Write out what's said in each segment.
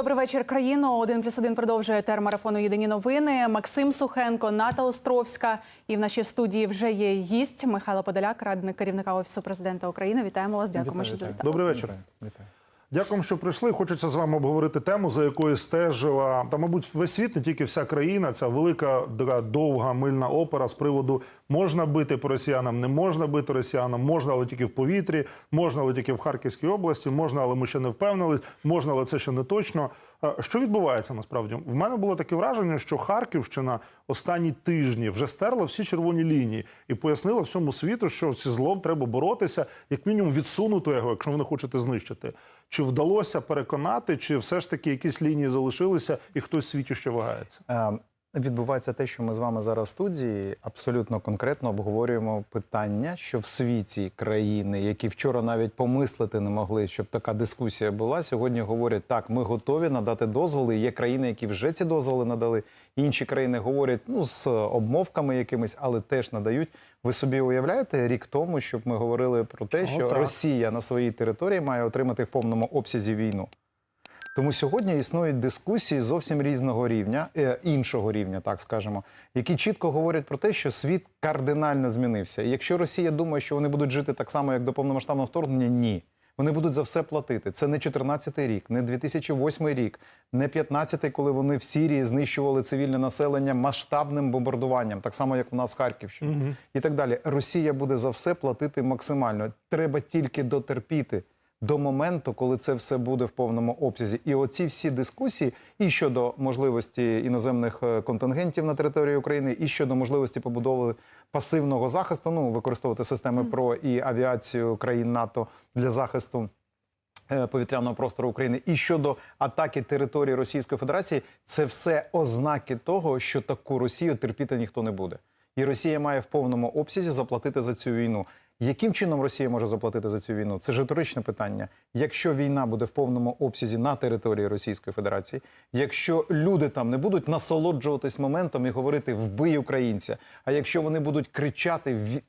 Добрий вечір, країно. Один плюс один продовжує термарафону Єдині новини. Максим Сухенко, Ната Островська. І в нашій студії вже є гість Михайло Подоляк, радник керівника офісу президента України. Вітаємо вас. Дякуємо, що завітали. Добрий вечір. Вітаю. Дякуємо, що прийшли. Хочеться з вами обговорити тему, за якою стежила та, мабуть, весь світ, не тільки вся країна. Ця велика, така довга мильна опера з приводу можна бити по росіянам, не можна бити росіянам, можна, але тільки в повітрі, можна, але тільки в Харківській області, можна, але ми ще не впевнились, можна, але це ще не точно. Що відбувається насправді? В мене було таке враження, що Харківщина останні тижні вже стерла всі червоні лінії і пояснила всьому світу, що зі злом треба боротися, як мінімум відсунути його, якщо ви не хочете знищити. Чи вдалося переконати, чи все ж таки якісь лінії залишилися, і хтось світі ще вагається? Відбувається те, що ми з вами зараз в студії абсолютно конкретно обговорюємо питання, що в світі країни, які вчора навіть помислити не могли, щоб така дискусія була, сьогодні говорять, так, ми готові надати дозволи. Є країни, які вже ці дозволи надали. Інші країни говорять ну з обмовками якимись, але теж надають. Ви собі уявляєте рік тому, щоб ми говорили про те, що так. Росія на своїй території має отримати в повному обсязі війну. Тому сьогодні існують дискусії зовсім різного рівня, е, іншого рівня, так скажемо, які чітко говорять про те, що світ кардинально змінився. І якщо Росія думає, що вони будуть жити так само, як до повномасштабного вторгнення, ні. Вони будуть за все платити. Це не 14-й рік, не 2008 рік, не 15-й, коли вони в Сірії знищували цивільне населення масштабним бомбардуванням, так само як в нас Харківщина, і так далі. Росія буде за все платити максимально. Треба тільки дотерпіти до моменту, коли це все буде в повному обсязі. І оці всі дискусії і щодо можливості іноземних е, контингентів на території України, і щодо можливості побудови пасивного захисту, ну використовувати системи ПРО і авіацію країн НАТО для захисту. е, Повітряного простору України і щодо атаки території Російської Федерації, це все ознаки того, що таку Росію терпіти ніхто не буде, і Росія має в повному обсязі заплатити за цю війну. Яким чином Росія може заплатити за цю війну? Це ж риторичне питання. Якщо війна буде в повному обсязі на території Російської Федерації, якщо люди там не будуть насолоджуватись моментом і говорити вбий українця, а якщо вони будуть кричати «Ві-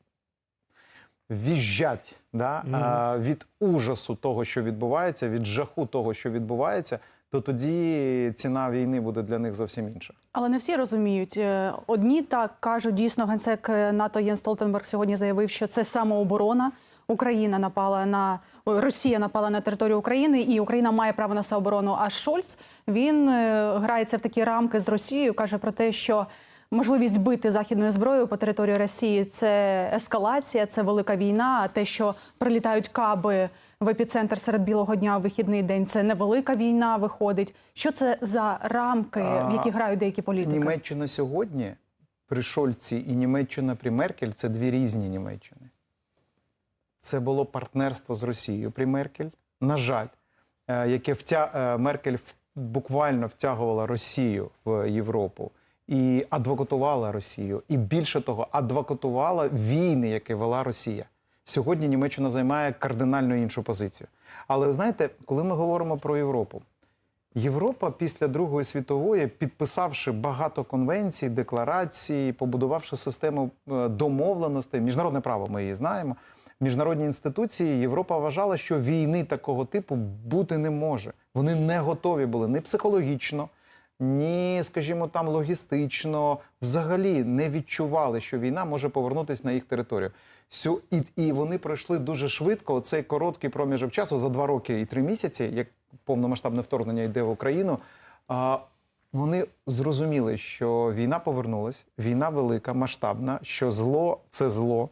віжжать да, а, від ужасу того, що відбувається, від жаху того, що відбувається, то тоді ціна війни буде для них зовсім інша. Але не всі розуміють. Е, Одні так кажуть, дійсно, генсек е, НАТО Єн Столтенберг сьогодні заявив, що це самооборона. Україна напала на Росія напала на територію України, і Україна має право на самооборону. А Шольц він е, грається в такі рамки з Росією, каже про те, що можливість бити західною зброєю по території Росії це ескалація, це велика війна. А те, що прилітають каби в епіцентр серед білого дня в вихідний день, це невелика війна. Виходить. Що це за рамки, в які грають деякі політики? Німеччина сьогодні при Шольці і Німеччина при Меркель це дві різні Німеччини. Це було партнерство з Росією при Меркель. На жаль, е, яке втя... е, Меркель буквально втягувала Росію в Європу і адвокатувала Росію. І більше того, адвокатувала війни, які вела Росія. Сьогодні Німеччина займає кардинально іншу позицію. Але знаєте, коли ми говоримо про Європу, Європа після Другої світової, підписавши багато конвенцій, декларацій, побудувавши систему е, домовленостей, міжнародне право ми її знаємо. Міжнародні інституції Європа вважала, що війни такого типу бути не може. Вони не готові були ні психологічно, ні, скажімо, там логістично, взагалі не відчували, що війна може повернутися на їх територію. Сю, і, і вони пройшли дуже швидко цей короткий проміжок часу за два роки і три місяці, як повномасштабне вторгнення йде в Україну. А, вони зрозуміли, що війна повернулась, війна велика, масштабна, що зло це зло.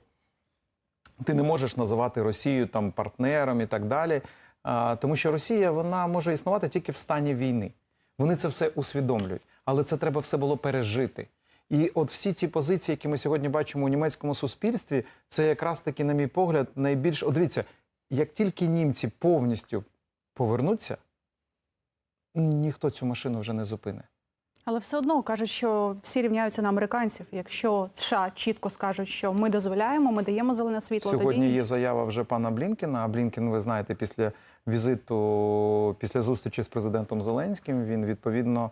Ти не можеш називати Росію там партнером і так далі. А, тому що Росія вона може існувати тільки в стані війни. Вони це все усвідомлюють, але це треба все було пережити. І от всі ці позиції, які ми сьогодні бачимо у німецькому суспільстві, це якраз таки, на мій погляд, найбільш. От дивіться, як тільки німці повністю повернуться, ніхто цю машину вже не зупине. Але все одно кажуть, що всі рівняються на американців. Якщо США чітко скажуть, що ми дозволяємо, ми даємо зелене світло. Сьогодні тоді є заява вже пана Блінкена. А Блінкен, ви знаєте, після візиту, після зустрічі з президентом Зеленським, він відповідно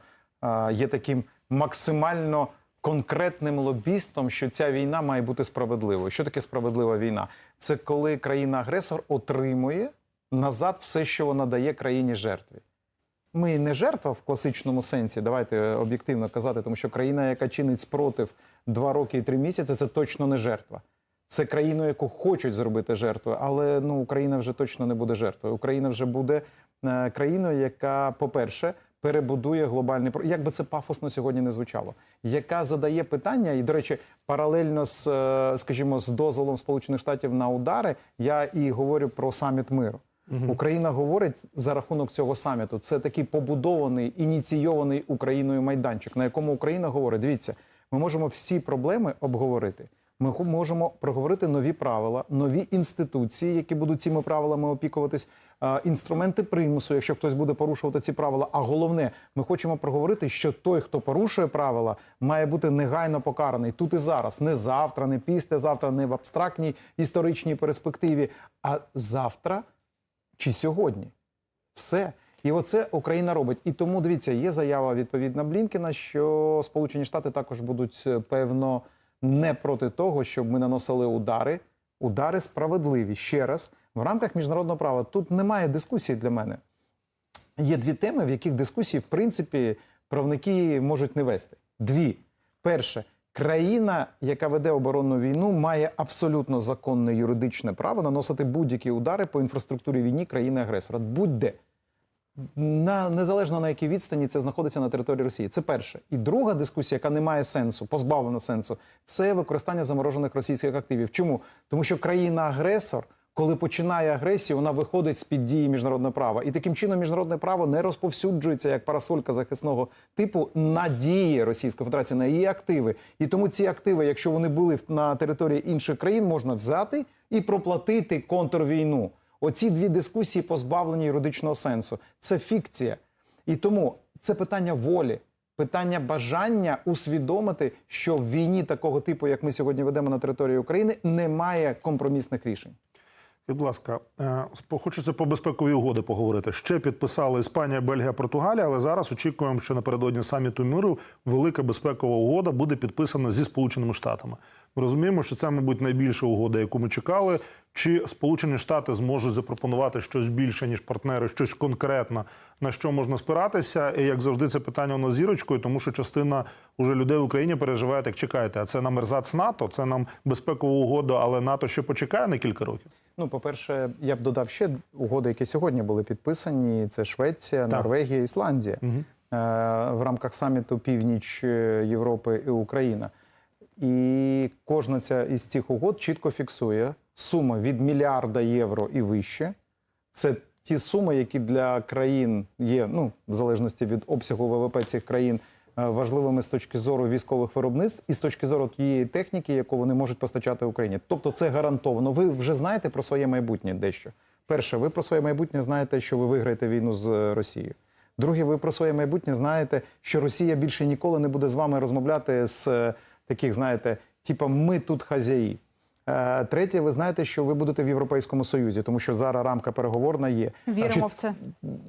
є таким максимально конкретним лобістом, що ця війна має бути справедливою. Що таке справедлива війна? Це коли країна-агресор отримує назад все, що вона дає країні жертві. Ми не жертва в класичному сенсі. Давайте об'єктивно казати, тому що країна, яка чинить спротив два роки і три місяці, це точно не жертва. Це країну, яку хочуть зробити жертвою, але ну Україна вже точно не буде жертвою. Україна вже буде е, країною, яка, по-перше, перебудує глобальний як би це пафосно сьогодні не звучало, яка задає питання, і до речі, паралельно з, е, скажімо, з дозволом Сполучених Штатів на удари, я і говорю про саміт миру. Україна говорить за рахунок цього саміту. Це такий побудований, ініційований Україною майданчик, на якому Україна говорить: дивіться, ми можемо всі проблеми обговорити. Ми можемо проговорити нові правила, нові інституції, які будуть цими правилами опікуватись, інструменти примусу, якщо хтось буде порушувати ці правила. А головне, ми хочемо проговорити, що той, хто порушує правила, має бути негайно покараний тут і зараз, не завтра, не післязавтра, не в абстрактній історичній перспективі, а завтра чи сьогодні. Все. І оце Україна робить. І тому дивіться, є заява відповідна Блінкена, що Сполучені Штати також будуть е, певно не проти того, щоб ми наносили удари. Удари справедливі. Ще раз, в рамках міжнародного права тут немає дискусії для мене. Є дві теми, в яких дискусії, в принципі, правники можуть не вести. Дві. Перше, країна, яка веде оборонну війну, має абсолютно законне юридичне право наносити будь-які удари по інфраструктурі війні країни-агресора. Будь-де. На незалежно на якій відстані це знаходиться на території Росії. Це перше. І друга дискусія, яка не має сенсу, позбавлена сенсу, це використання заморожених російських активів. Чому? Тому що країна-агресор, коли починає агресію, вона виходить з під дії міжнародного права. І таким чином міжнародне право не розповсюджується як парасолька захисного типу на дії Російської Федерації, на її активи. І тому ці активи, якщо вони були на території інших країн, можна взяти і проплатити контрвійну. Оці дві дискусії позбавлені юридичного сенсу. Це фікція. І тому це питання волі, питання бажання усвідомити, що в війні такого типу, як ми сьогодні ведемо на території України, немає компромісних рішень. Будь ласка, е, хочеться по безпековій угоди поговорити. Ще підписали Іспанія, Бельгія, Португалія, але зараз очікуємо, що напередодні саміту миру велика безпекова угода буде підписана зі Сполученими Штатами. Ми розуміємо, що це, мабуть, найбільша угода, яку ми чекали. Чи Сполучені Штати зможуть запропонувати щось більше, ніж партнери, щось конкретне, на що можна спиратися? І як завжди, це питання нас зірочкою, тому що частина уже людей в Україні переживає, так чекайте, а це нам ерзац НАТО, це нам безпекова угода, але НАТО ще почекає на кілька років. Ну, по-перше, я б додав ще угоди, які сьогодні були підписані: це Швеція, Норвегія, Ісландія е, в рамках саміту Північ Європи і Україна. І кожна ця із цих угод чітко фіксує сума від мільярда євро і вище. Це ті суми, які для країн є, ну в залежності від обсягу ВВП цих країн, е, важливими з точки зору військових виробництв і з точки зору тієї техніки, яку вони можуть постачати Україні. Тобто, це гарантовано. Ви вже знаєте про своє майбутнє дещо. Перше, ви про своє майбутнє знаєте, що ви виграєте війну з е, Росією. Друге, ви про своє майбутнє знаєте, що Росія більше ніколи не буде з вами розмовляти з е, таких, знаєте, типа ми тут хазяї. Е, Третє, ви знаєте, що ви будете в Європейському Союзі, тому що зараз рамка переговорна є. Віримо Чи- в це.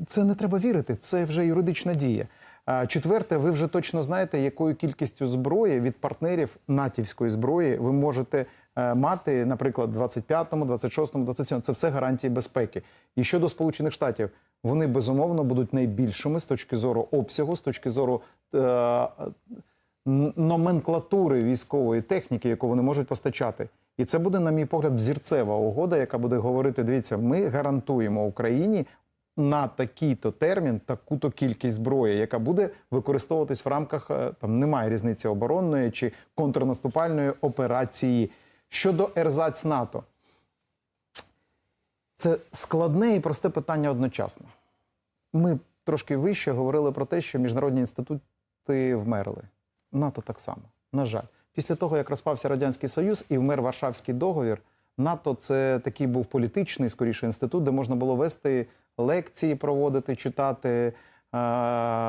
це не треба вірити, це вже юридична дія. А Четверте, ви вже точно знаєте, якою кількістю зброї від партнерів натівської зброї ви можете е, мати, наприклад, в 25-му, 26-му, 27-му. Це все гарантії безпеки. І щодо Сполучених Штатів, вони безумовно будуть найбільшими з точки зору обсягу, з точки зору е, номенклатури військової техніки, яку вони можуть постачати. І це буде, на мій погляд, взірцева угода, яка буде говорити: дивіться, ми гарантуємо Україні на такий-то термін таку-то кількість зброї, яка буде використовуватись в рамках е, там немає різниці оборонної чи контрнаступальної операції. Щодо ерзац НАТО, це складне і просте питання одночасно. Ми трошки вище говорили про те, що міжнародні інститути вмерли. НАТО так само. На жаль, після того, як розпався Радянський Союз і вмер Варшавський договір, НАТО це такий був політичний, скоріше, інститут, де можна було вести лекції, проводити, читати, е,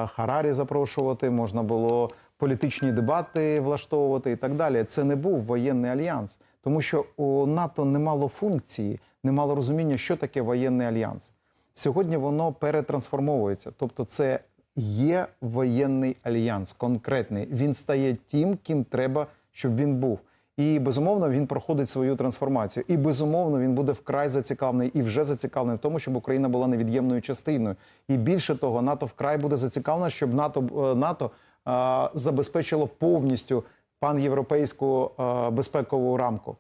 Харарі запрошувати, можна було політичні дебати влаштовувати і так далі. Це не був воєнний альянс, тому що у НАТО не мало функції, не мало розуміння, що таке воєнний альянс. Сьогодні воно перетрансформовується. Тобто, це є воєнний альянс конкретний. Він стає тим, ким треба, щоб він був. І безумовно він проходить свою трансформацію. І безумовно він буде вкрай зацікавлений і вже зацікавлений в тому, щоб Україна була невід'ємною частиною. І більше того, НАТО вкрай буде зацікавлено, щоб НАТО е, НАТО е, забезпечило повністю панєвропейську е, безпекову рамку.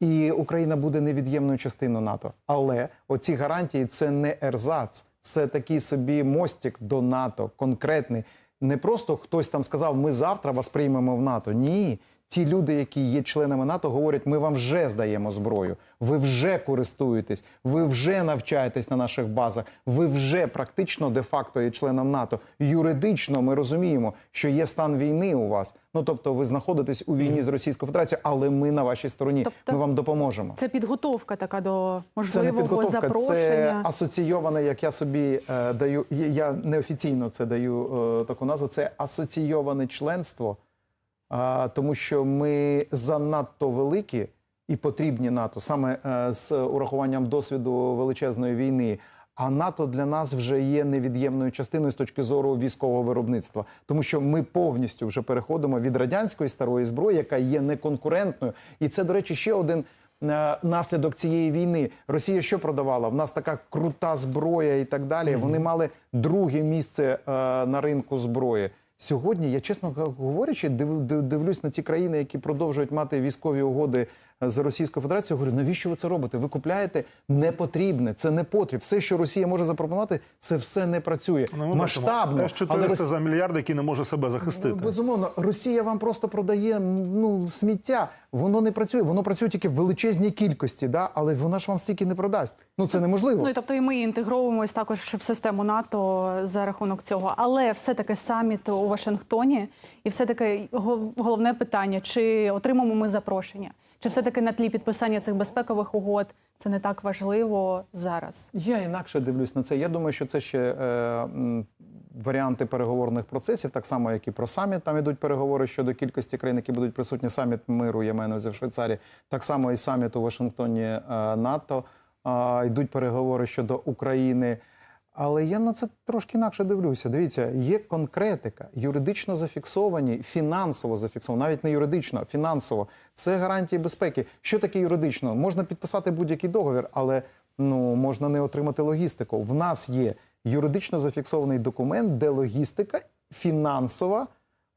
І Україна буде невід'ємною частиною НАТО. Але оці гарантії це не ерзац, це такий собі мостик до НАТО, конкретний. Не просто хтось там сказав, ми завтра вас приймемо в НАТО. Ні. Ті люди, які є членами НАТО, говорять, ми вам вже здаємо зброю, ви вже користуєтесь, ви вже навчаєтесь на наших базах, ви вже практично де-факто є членом НАТО. Юридично ми розуміємо, що є стан війни у вас. Ну тобто, ви знаходитесь у війні з Російською Федерацією, але ми на вашій стороні. Тобто ми вам допоможемо. Це підготовка така до Це не можливого підготовка, це асоційоване, як я собі е, даю. я- неофіційно це даю е, таку назву. Це асоційоване членство, тому що ми занадто великі і потрібні НАТО саме е, з урахуванням досвіду величезної війни. А НАТО для нас вже є невід'ємною частиною з точки зору військового виробництва, тому що ми повністю вже переходимо від радянської старої зброї, яка є неконкурентною, і це, до речі, ще один е, наслідок цієї війни. Росія що продавала? В нас така крута зброя і так далі. Вони мали друге місце е, на ринку зброї. Сьогодні я чесно говорячи, див, див- дивлюсь на ті країни, які продовжують мати військові угоди з Російською Федерацією. Говорю, навіщо ви це робите? Ви купляєте непотрібне, це не потріб. Все, що Росія може запропонувати, це все не працює Ну, ми масштабно. бачимо, але С-400 Рос- за мільярд, який не може себе захистити. Безумовно, Росія вам просто продає ну, сміття. Воно не працює, воно працює тільки в величезній кількості, да? але вона ж вам стільки не продасть. Ну це неможливо. Ну і тобто і ми інтегровуємось також в систему НАТО за рахунок цього. Але все-таки саміт у Вашингтоні, і все-таки го- головне питання: чи отримаємо ми запрошення? Чи все-таки на тлі підписання цих безпекових угод це не так важливо зараз? Я інакше дивлюсь на це. Я думаю, що це ще е, варіанти переговорних процесів, так само, як і про саміт. Там ідуть переговори щодо кількості країн, які будуть присутні. Саміт миру, я маю на в Швейцарії. Так само і саміт у Вашингтоні е, НАТО. Йдуть переговори щодо України. Але я на це трошки інакше дивлюся. Дивіться, є конкретика, юридично зафіксовані, фінансово зафіксовані, навіть не юридично, а фінансово. Це гарантії безпеки. Що таке юридично? Можна підписати будь-який договір, але ну можна не отримати логістику. В нас є юридично зафіксований документ, де логістика фінансова.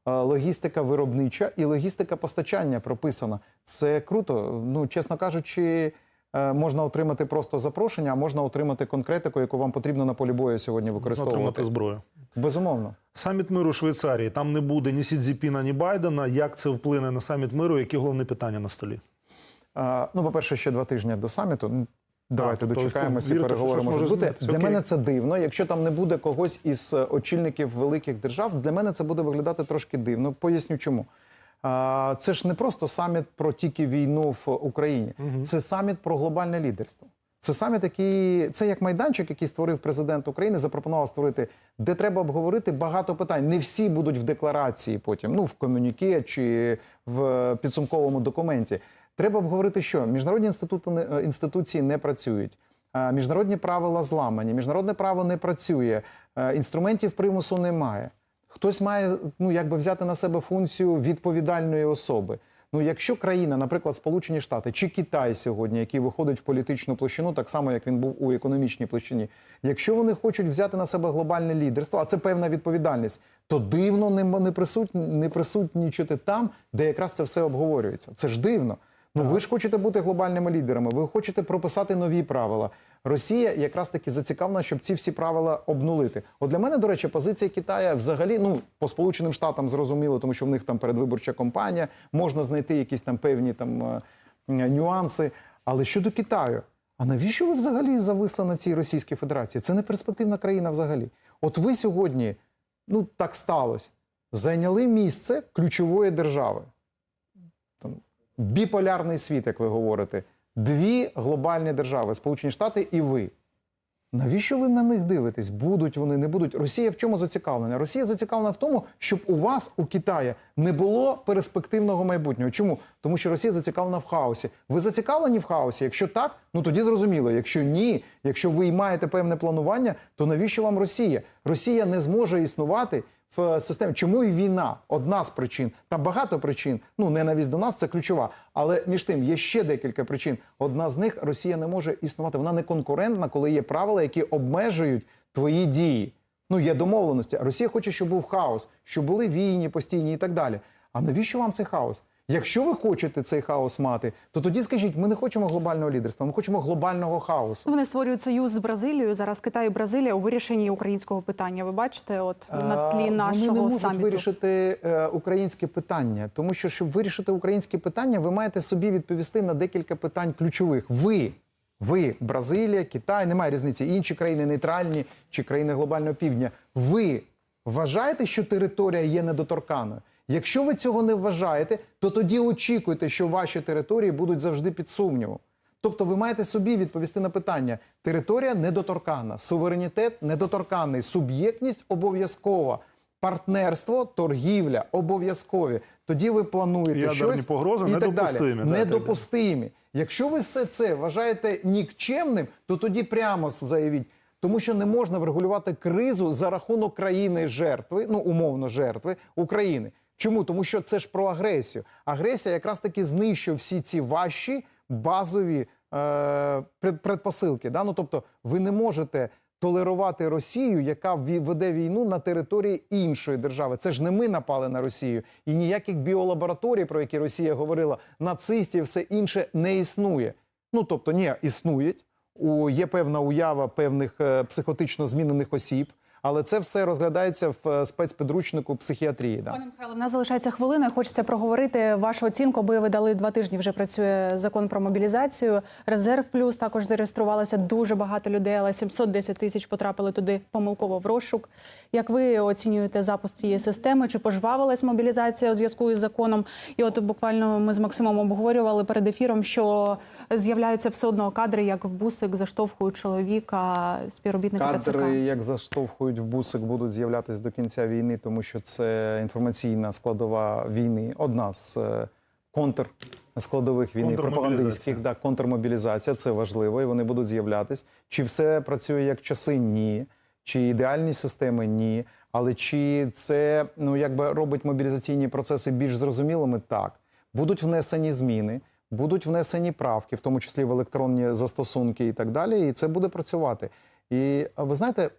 е, Логістика виробнича і логістика постачання прописана. Це круто. Ну, чесно кажучи, можна отримати просто запрошення, а можна отримати конкретику, яку вам потрібно на полі бою сьогодні використовувати. Отримати зброю. Безумовно. Саміт миру Швейцарії. Там не буде ні Сідзіпіна, ні Байдена. Як це вплине на саміт миру? Які головні питання на столі? Е, Ну, по-перше, ще два тижні до саміту. Ну, Давайте дочекаємося, переговори можуть бути. Для Окей. мене це дивно. Якщо там не буде когось із е, очільників великих держав, для мене це буде виглядати трошки дивно. Поясню чому. Це ж не просто саміт про тільки війну в Україні, це саміт про глобальне лідерство. Це саміт, який це як майданчик, який створив президент України, запропонував створити, де треба обговорити багато питань. Не всі будуть в декларації потім, ну в комюніке чи в підсумковому документі. Треба обговорити, що міжнародні інститути е, інституції не працюють. е, Міжнародні правила зламані, міжнародне право не працює, е, інструментів примусу немає. Хтось має ну якби взяти на себе функцію відповідальної особи. Ну, якщо країна, наприклад, Сполучені Штати чи Китай сьогодні, який виходить в політичну площину, так само як він був у економічній площині, якщо вони хочуть взяти на себе глобальне лідерство, а це певна відповідальність, то дивно не, не, присутні, не присутнічати там, де якраз це все обговорюється. Це ж дивно. Ну ви ж хочете бути глобальними лідерами, ви хочете прописати нові правила. Росія якраз таки зацікавлена, щоб ці всі правила обнулити. От для мене, до речі, позиція Китая взагалі, ну по Сполученим Штатам зрозуміло, тому що в них там передвиборча кампанія, можна знайти якісь там певні там е, е, нюанси. Але щодо Китаю, а навіщо ви взагалі зависли на цій Російській Федерації? Це не перспективна країна взагалі. От ви сьогодні, ну так сталося, зайняли місце ключової держави Там, біполярний світ, як ви говорите, дві глобальні держави Сполучені Штати і ви. Навіщо ви на них дивитесь? Будуть вони, не будуть. Росія в чому зацікавлена? Росія зацікавлена в тому, щоб у вас, у Китаї, не було перспективного майбутнього. Чому? Тому що Росія зацікавлена в хаосі. Ви зацікавлені в хаосі? Якщо так, Ну тоді зрозуміло, якщо ні, якщо ви маєте певне планування, то навіщо вам Росія? Росія не зможе існувати в е, системі. Чому і війна? Одна з причин. Там багато причин. Ну, ненависть до нас це ключова. Але між тим є ще декілька причин. Одна з них Росія не може існувати. Вона не конкурентна, коли є правила, які обмежують твої дії. Ну, є домовленості. Росія хоче, щоб був хаос, щоб були війні постійні і так далі. А навіщо вам цей хаос? Якщо ви хочете цей хаос мати, то тоді скажіть, ми не хочемо глобального лідерства, ми хочемо глобального хаосу. Вони створюють союз з Бразилією. Зараз Китай і Бразилія у вирішенні українського питання. Ви бачите, от на тлі нашого вони не можуть саміту. вирішити е, українське питання, тому що щоб вирішити українське питання, ви маєте собі відповісти на декілька питань ключових. Ви, ви, Бразилія, Китай, немає різниці, інші країни нейтральні чи країни глобального півдня. Ви вважаєте, що територія є недоторканою? Якщо ви цього не вважаєте, то тоді очікуйте, що ваші території будуть завжди під сумнівом. Тобто ви маєте собі відповісти на питання: територія недоторканна, суверенітет недоторканний, суб'єктність обов'язкова, партнерство, торгівля обов'язкові. Тоді ви плануєте Ядерні щось погрози і так далі. да, недопустимі. Якщо ви все це вважаєте нікчемним, то тоді прямо заявіть. Тому що не можна врегулювати кризу за рахунок країни жертви, ну умовно жертви України. Чому? Тому що це ж про агресію. Агресія якраз таки знищує всі ці ваші базові е, пред- предпосилки. Да? Ну, тобто, ви не можете толерувати Росію, яка веде війну на території іншої держави. Це ж не ми напали на Росію, і ніяких біолабораторій, про які Росія говорила, нацистів, все інше не існує. Ну тобто, ні, існують. У є певна уява певних е, психотично змінених осіб, але це все розглядається в е, спецпідручнику психіатрії. Да. Пане Михайло, в нас залишається хвилина. Хочеться проговорити вашу оцінку, бо ви дали два тижні. Вже працює закон про мобілізацію. Резерв плюс також зареєструвалося дуже багато людей, але 710 тисяч потрапили туди помилково в розшук. Як ви оцінюєте запуск цієї системи? Чи пожвавилась мобілізація у зв'язку із законом? І от буквально ми з Максимом обговорювали перед ефіром, що з'являються все одно кадри, як в бусик заштовхують чоловіка співробітника ТЦК. Як заштовхують в бусик, будуть з'являтися до кінця війни, тому що це інформаційна складова війни. Одна з е, контр складових війни пропагандистських, да, контрмобілізація. Це важливо, і вони будуть з'являтись. Чи все працює як часи? Ні. Чи ідеальні системи? Ні. Але чи це ну якби робить мобілізаційні процеси більш зрозумілими? Так. Будуть внесені зміни, будуть внесені правки, в тому числі в електронні застосунки і так далі. І це буде працювати. І ви знаєте,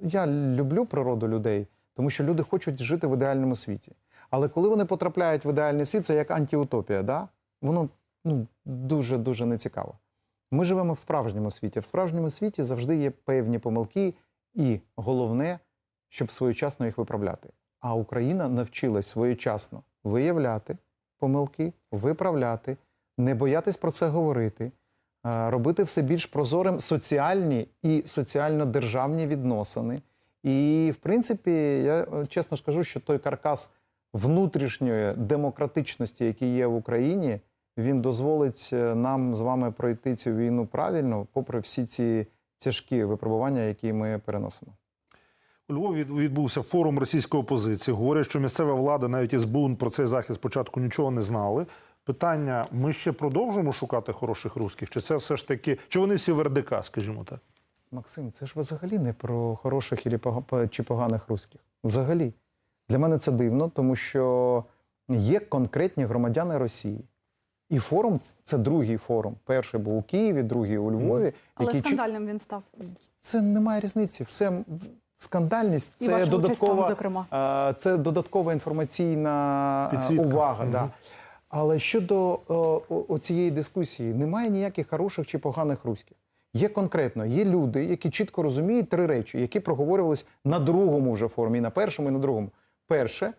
я люблю природу людей, тому що люди хочуть жити в ідеальному світі. Але коли вони потрапляють в ідеальний світ, це як антиутопія, да? воно ну, дуже дуже нецікаво. Ми живемо в справжньому світі. В справжньому світі завжди є певні помилки, і головне, щоб своєчасно їх виправляти. А Україна навчилась своєчасно виявляти помилки, виправляти, не боятись про це говорити, робити все більш прозорим соціальні і соціально-державні відносини. І, в принципі, я е, чесно скажу, що той каркас внутрішньої демократичності, який є в Україні, він дозволить е, нам з вами пройти цю війну правильно, попри всі ці тяжкі випробування, які ми переносимо. У Львові відбувся форум російської опозиції. Говорять, що місцева влада, навіть СБУ про цей захід спочатку нічого не знали. Питання: ми ще продовжуємо шукати хороших русських? Чи це все ж таки, чи вони всі в РДК, скажімо так? Максим, це ж взагалі не про хороших чи поганих русських. Взагалі. Для мене це дивно, тому що є конкретні громадяни Росії. І форум це другий форум. Перший був у Києві, другий у Львові. Але який скандальним він став. Це немає різниці. Все скандальність І це ваша додаткова, там, зокрема. це додаткова інформаційна Підсвітка. увага. Да. Але щодо е, цієї дискусії, немає ніяких хороших чи поганих руських. Є конкретно, є люди, які чітко розуміють три речі, які проговорювались на другому вже форумі, і на першому, і на другому. Перше,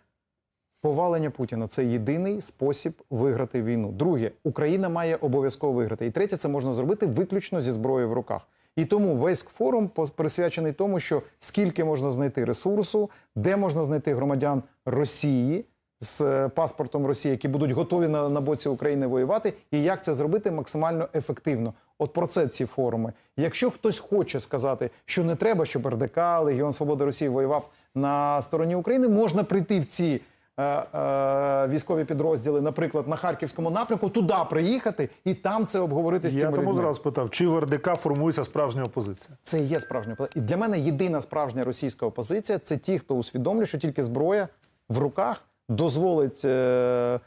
повалення Путіна це єдиний спосіб виграти війну. Друге, Україна має обов'язково виграти. І третє, це можна зробити виключно зі зброєю в руках. І тому весь форум присвячений тому, що скільки можна знайти ресурсу, де можна знайти громадян Росії з е, паспортом Росії, які будуть готові на, на боці України воювати, і як це зробити максимально ефективно. От про це ці форуми. Якщо хтось хоче сказати, що не треба, щоб РДК, Легіон Свободи Росії воював на стороні України, можна прийти в ці е, е, військові підрозділи, наприклад, на харківському напрямку, туди приїхати і там це обговорити з Я цими тому людьми. зразу питав, чи в РДК формується справжня опозиція? Це і є справжня опозиція. І для мене єдина справжня російська опозиція це ті, хто усвідомлює, що тільки зброя в руках дозволить е,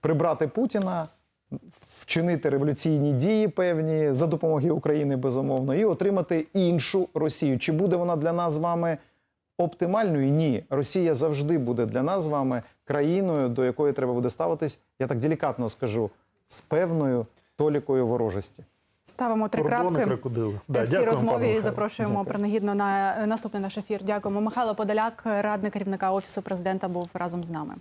прибрати Путіна, вчинити революційні дії певні за допомоги України, безумовно, і отримати іншу Росію. Чи буде вона для нас з вами оптимальною? Ні. Росія завжди буде для нас з вами країною, до якої треба буде ставитись, я так делікатно скажу, з певною толікою ворожості. Ставимо три Кордони, крапки. в Да, цій розмові і запрошуємо Дякую. принагідно на наступний наш ефір. Дякуємо. Михайло Подоляк, радник керівника офісу президента, був разом з нами.